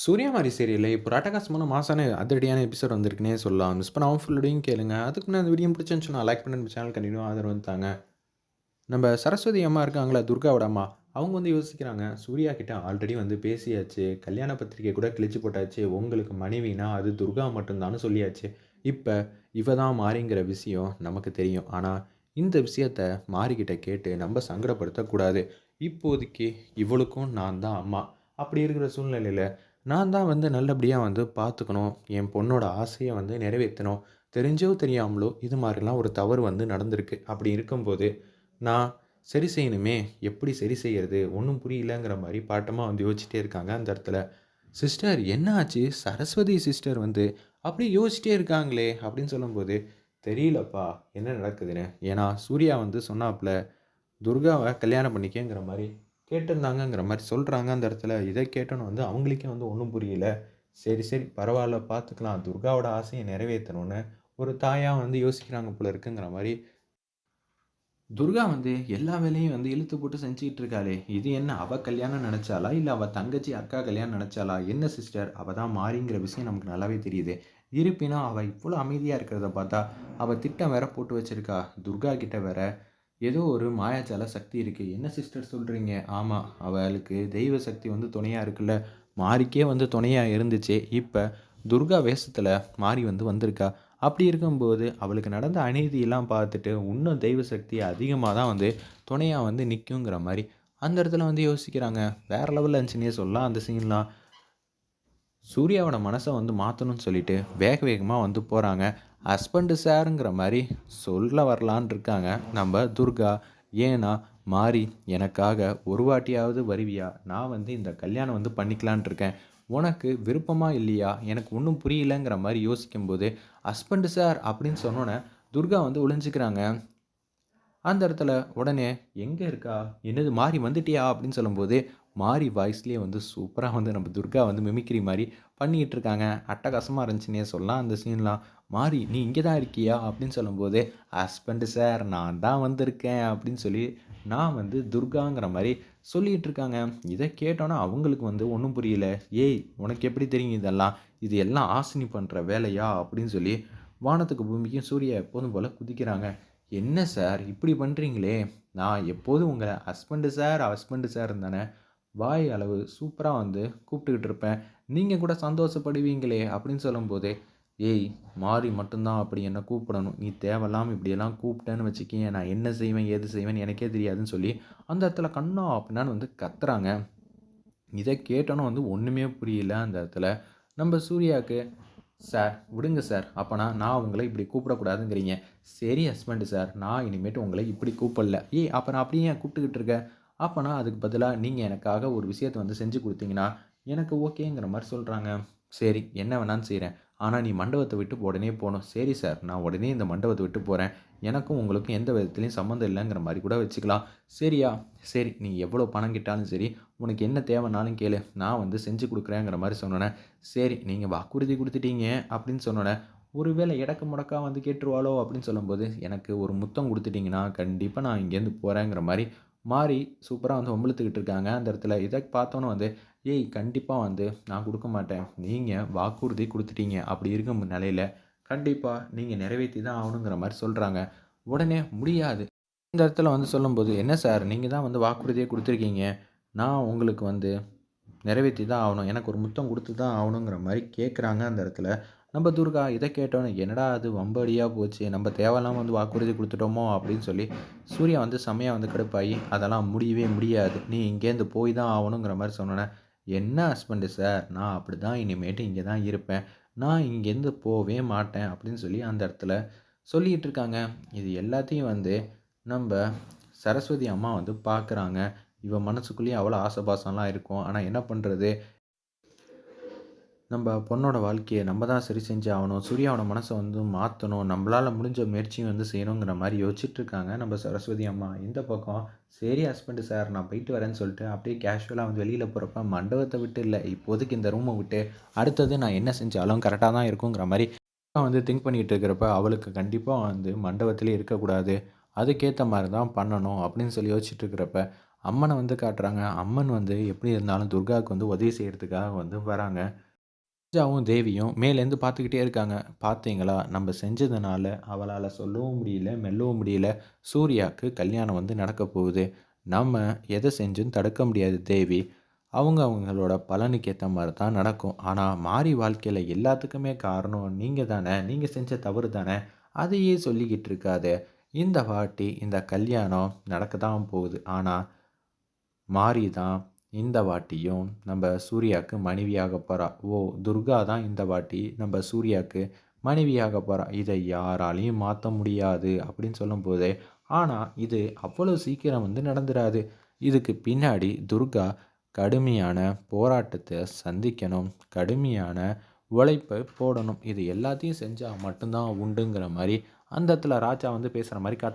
சூர்யாமாரி சீரியலில் இப்போ ராட்டகாசமான அட்டகாசமான மாசான அதிரடியான எபிசோட் வந்திருக்குன்னே சொல்லலாம். மிஸ் பண்ணாம ஃபுல்லோடையும் கேளுங்க. அதுக்கு முன்னாடி அந்த வீடியோ பிடிச்சிருந்துச்சுன்னா லைக் பண்ணி நம்ம சேனல் கண்டினியூ ஆதரவு தாங்க. நம்ம சரஸ்வதி அம்மா இருக்காங்களா, துர்காவோட அம்மா. அவங்க வந்து யோசிக்கிறாங்க, சூர்யா கிட்ட ஆல்ரெடி வந்து பேசியாச்சு. கல்யாண பத்திரிக்கை கூட கிழிச்சு போட்டாச்சு. உங்களுக்கு மனைவினா அது துர்கா மட்டும்தான்னு சொல்லியாச்சு. இப்போ இவ தான் மாறிங்கிற விஷயம் நமக்கு தெரியும். ஆனால் இந்த விஷயத்த மாறிக்கிட்ட கேட்டு நம்ம சங்கடப்படுத்தக்கூடாது. இப்போதைக்கு இவளுக்கும் நான் தான் அம்மா. அப்படி இருக்கிற சூழ்நிலையில் நான் தான் வந்து நல்லபடியாக வந்து பார்த்துக்கணும். என் பொண்ணோட ஆசையை வந்து நிறைவேற்றணும் தெரிஞ்சோ தெரியாமலோ இது மாதிரிலாம் ஒரு தவறு வந்து நடந்திருக்கு. அப்படி இருக்கும்போது, நான் சரி செய்யணுமே! எப்படி சரி செய்யறது? ஒன்றும் புரியலங்கிற மாதிரி பாட்டமாக வந்து யோசிச்சுட்டே இருக்காங்க அந்த இடத்துல. சிஸ்டர் என்ன ஆச்சு? சரஸ்வதி சிஸ்டர் வந்து அப்படி யோசிச்சிட்டே இருக்காங்களே! அப்படின்னு சொல்லும்போது, தெரியலப்பா என்ன நடக்குதுன்னு. ஏன்னா சூர்யா வந்து சொன்னாப்புல துர்காவை கல்யாணம் பண்ணிக்கங்கிற மாதிரி கேட்டிருந்தாங்கங்கிற மாதிரி சொல்கிறாங்க அந்த இடத்துல. இதை கேட்டோன்னு வந்து அவங்களுக்கே வந்து ஒன்றும் புரியல. சரி, சரி பரவாயில்ல பார்த்துக்கலாம். துர்காவோட ஆசையை நிறைவேற்றணும்னு ஒரு தாயாக வந்து யோசிக்கிறாங்க போல இருக்குங்கிற மாதிரி துர்கா வந்து எல்லா வேலையும் வந்து இழுத்து போட்டு செஞ்சுக்கிட்டு இருக்காளே! இது என்ன அவள் கல்யாணம் நினச்சாலா இல்லை அவள் தங்கச்சி, அக்கா கல்யாணம் நினச்சாலா என்ன சிஸ்டர் அவள் தான் மாறிங்கிற விஷயம் நமக்கு நல்லாவே தெரியுது. இருப்பினும் அவள் இவ்வளோ அமைதியாக இருக்கிறத பார்த்தா, அவள் திட்டம் வேற போட்டு வச்சுருக்கா துர்கா கிட்ட வேற ஏதோ ஒரு மாயாஜால சக்தி இருக்குது என்ன சிஸ்டர் சொல்கிறீங்க ஆமாம் அவளுக்கு தெய்வ சக்தி வந்து துணையாக இருக்குல்ல. மாரிக்கே வந்து துணையாக இருந்துச்சு. இப்போ துர்கா வேஷத்தில் மாரி வந்து வந்திருக்கா. அப்படி இருக்கும்போது அவளுக்கு நடந்த அநீதியெல்லாம் பார்த்துட்டு, இன்னும் தெய்வ சக்தி அதிகமாக தான் வந்து துணையாக வந்து நிற்குங்கிற மாதிரி அந்த இடத்துல வந்து யோசிக்கிறாங்க. வேறு லெவலில் இருந்துச்சுன்னே சொல்லலாம் அந்த சீன்லாம். சூர்யாவோட மனசை வந்து மாற்றணும்னு சொல்லிட்டு வேக வேகமாக வந்து போகிறாங்க ஹஸ்பண்டு சாருங்கிற மாதிரி சொல்ல வரலான்னு இருக்காங்க நம்ம துர்கா. ஏன்னா, மாறி எனக்காக ஒரு வாட்டியாவது வருவியா? நான் வந்து இந்த கல்யாணம் வந்து பண்ணிக்கலான்ட்டு இருக்கேன். உனக்கு விருப்பமாக இல்லையா? எனக்கு ஒன்றும் புரியலங்கிற மாதிரி யோசிக்கும்போது, ஹஸ்பண்டு சார் அப்படின்னு சொன்னோன்னே துர்கா வந்து ஒளிஞ்சிக்கிறாங்க அந்த இடத்துல உடனே எங்கே இருக்கா? என்னது மாறி வந்துட்டியா? அப்படின்னு சொல்லும்போது, மாறி வாய்ஸ்லேயே வந்து சூப்பராக வந்து நம்ம துர்கா வந்து மிமிக்ரி மாதிரி பண்ணிக்கிட்டு இருக்காங்க. அட்டகாசமாக இருந்துச்சுன்னே சொல்லலாம் அந்த சீன்லாம். மாறி நீ இங்கே தான் இருக்கியா? அப்படின்னு சொல்லும்போது, ஹஸ்பண்டு சார் நான் தான் வந்திருக்கேன் அப்படின்னு சொல்லி, நான் வந்து துர்காங்கிற மாதிரி சொல்லிகிட்டு இருக்காங்க. இதை கேட்டோன்னா அவங்களுக்கு வந்து ஒன்றும் புரியல. ஏய் உனக்கு எப்படி தெரியும் இதெல்லாம்? இது எல்லாம் ஆசினி பண்ணுற வேலையா? அப்படின்னு சொல்லி வானத்துக்கு பூமிக்கும் சூரிய எப்போதும் போல் குதிக்கிறாங்க. என்ன சார் இப்படி பண்ணுறீங்களே நான் எப்போதும் உங்களை ஹஸ்பண்டு சார், ஹஸ்பண்டு சார் தானே வாய் அளவு சூப்பராக வந்து கூப்பிட்டுக்கிட்டு இருப்பேன். நீங்கள் கூட சந்தோஷப்படுவீங்களே! அப்படின்னு சொல்லும்போதே ஏய் மாறி மட்டும்தான் அப்படி என்ன கூப்பிடணும். நீ தேவையில்லாமல் இப்படியெல்லாம் கூப்பிட்டேன்னு வச்சுக்கேன் நான் என்ன செய்வேன், ஏது செய்வேன்னு எனக்கே தெரியாதுன்னு சொல்லி, அந்த இடத்துல கண்ணா அப்படின்னான்னு வந்து கத்துறாங்க. இதை கேட்டோனே வந்து ஒன்றுமே புரியல அந்த இடத்துல. நம்ம சூர்யாவுக்கு, சார் விடுங்க சார். அப்போனா நான் உங்களை இப்படி கூப்பிடக்கூடாதுங்கிறீங்க. சரி ஹஸ்பண்ட் சார். நான் இனிமேட்டு உங்களை இப்படி கூப்பிடல. ஏய் அப்புறம் அப்படியே ஏன் கூப்பிட்டுக்கிட்டு இருக்கேன் அப்போனா அதுக்கு பதிலாக நீங்கள் எனக்காக ஒரு விஷயத்த வந்து செஞ்சு கொடுத்தீங்கன்னா எனக்கு ஓகேங்கிற மாதிரி சொல்கிறாங்க சரி என்ன வேணாலும் செய்கிறேன் ஆனால் நீ மண்டபத்தை விட்டு உடனே போகணும் சரி சார். நான் உடனே இந்த மண்டபத்தை விட்டு போகிறேன் எனக்கும் உங்களுக்கும் எந்த விதத்துலையும் சம்மந்தம் இல்லைங்கிற மாதிரி கூட வச்சுக்கலாம். சரியா? சரி நீ எவ்வளோ பணம் கேட்டாலும் சரி, உனக்கு என்ன தேவைனாலும் கேளு. நான் வந்து செஞ்சு கொடுக்குறேங்கிற மாதிரி சொன்னோன்னே சரி நீங்கள் வாக்குறுதி கொடுத்துட்டீங்க அப்படின்னு சொன்னோனே, ஒருவேளை இடக்கு முடக்கா வந்து கேட்டுருவாளோ அப்படின்னு சொல்லும்போது, எனக்கு ஒரு முத்தம் கொடுத்துட்டிங்கன்னா கண்டிப்பாக நான் இங்கேருந்து போகிறேங்கிற மாதிரி மாறி சூப்பராக வந்து ஒம்பளுத்துக்கிட்டு இருக்காங்க அந்த இடத்துல. இதை பார்த்தோன்னே வந்து, ஏய் கண்டிப்பாக வந்து நான் கொடுக்க மாட்டேன். நீங்கள் வாக்குறுதி கொடுத்துட்டீங்க அப்படி இருக்கும் நிலையில் கண்டிப்பாக நீங்கள் நிறைவேத்தி தான் ஆகணுங்கிற மாதிரி சொல்கிறாங்க உடனே முடியாது. இந்த இடத்துல வந்து சொல்லும்போது, என்ன சார் நீங்கள் தான் வந்து வாக்குறுதியே கொடுத்துருக்கீங்க நான் உங்களுக்கு வந்து நிறைவேத்தி தான் ஆகணும். எனக்கு ஒரு முத்தம் கொடுத்து தான் ஆகணுங்கிற மாதிரி கேட்குறாங்க அந்த இடத்துல. நம்ம துர்கா இதை கேட்டோன்னே என்னடா இது வம்படியாக போச்சு. நம்ம தேவையில்லாமல் வந்து வாக்குறுதி கொடுத்துட்டோமோ அப்படின்னு சொல்லி, சூர்யா வந்து செம்மையாக வந்து கடுப்பாகி அதெல்லாம் முடியவே முடியாது. நீ இங்கேருந்து போய் தான் ஆகணுங்கிற மாதிரி சொன்னோனே, என்ன ஹஸ்பண்டு சார் நான் அப்படி தான் இனிமேட்டு இங்கே தான் இருப்பேன். நான் இங்கேருந்து போவே மாட்டேன் அப்படின்னு சொல்லி அந்த இடத்துல சொல்லிகிட்டு இருக்காங்க. இது எல்லாத்தையும் வந்து நம்ம சரஸ்வதி அம்மா வந்து பார்க்குறாங்க. இவன் மனசுக்குள்ளேயும் அவ்வளோ ஆசை பாசம்லாம் இருக்கும். ஆனால் என்ன பண்ணுறது நம்ம பொண்ணோட வாழ்க்கையை நம்ம தான் சரி செஞ்சு ஆகணும். சூர்யாவோட மனசை வந்து மாற்றணும் நம்மளால் முடிஞ்ச முயற்சியும் வந்து செய்யணுங்கிற மாதிரி யோசிச்சுட்டு இருக்காங்க நம்ம சரஸ்வதி அம்மா. இந்த பக்கம் சரி ஹஸ்பண்டு சார் நான் போயிட்டு வரேன்னு சொல்லிட்டு அப்படியே கேஷுவலாக வந்து வெளியில் போகிறப்ப மண்டபத்தை விட்டு இல்லை இப்போதைக்கு இந்த ரூமை விட்டு அடுத்தது நான் என்ன செஞ்சாலும் கரெக்டாக தான் இருக்குங்கிற மாதிரி வந்து திங்க் பண்ணிகிட்டு இருக்கிறப்ப, அவளுக்கு கண்டிப்பாக வந்து மண்டபத்திலே இருக்கக்கூடாது. அதுக்கேற்ற மாதிரி தான் பண்ணணும் அப்படின்னு சொல்லி யோசிச்சுட்டு இருக்கிறப்ப, அம்மனை வந்து காட்டுறாங்க அம்மன் வந்து எப்படி இருந்தாலும் துர்காவுக்கு வந்து உதவி செய்கிறதுக்காக வந்து வராங்க ராஜாவும் தேவியும் மேலேருந்து பார்த்துக்கிட்டே இருக்காங்க. பார்த்தீங்களா? நம்ம செஞ்சதுனால அவளால் சொல்லவும் முடியல மெல்லவும் முடியல. சூர்யாவுக்கு கல்யாணம் வந்து நடக்க போகுது. நம்ம எதை செஞ்சும் தடுக்க முடியாது தேவி. அவங்க அவங்களோட பலனுக்கு ஏற்ற மாதிரி தான் நடக்கும். ஆனால் மாறி வாழ்க்கையில் எல்லாத்துக்குமே காரணம் நீங்கள் தானே? நீங்கள் செஞ்ச தவறு தானே? அதையே சொல்லிக்கிட்டு இருக்காது. இந்த வாட்டி இந்த கல்யாணம் நடக்க தான் போகுது. ஆனால் மாறி தான் இந்த வாட்டியும் நம்ம சூர்யாவுக்கு மனைவியாக போகிறா ஓ துர்கா தான் இந்த வாட்டி நம்ம சூர்யாவுக்கு மனைவியாக போகிறா இதை யாராலையும் மாற்ற முடியாது அப்படின்னு சொல்லும்போது ஆனால் இது அவ்வளோ சீக்கிரம் வந்து நடந்துடாது இதுக்கு பின்னாடி துர்கா கடுமையான போராட்டத்தை சந்திக்கணும் கடுமையான உழைப்பை போடணும். இது எல்லாத்தையும் செஞ்சால் மட்டும்தான் உண்டுங்கிற மாதிரி அந்த இடத்துல ராஜா வந்து பேசுகிற மாதிரி காட்டு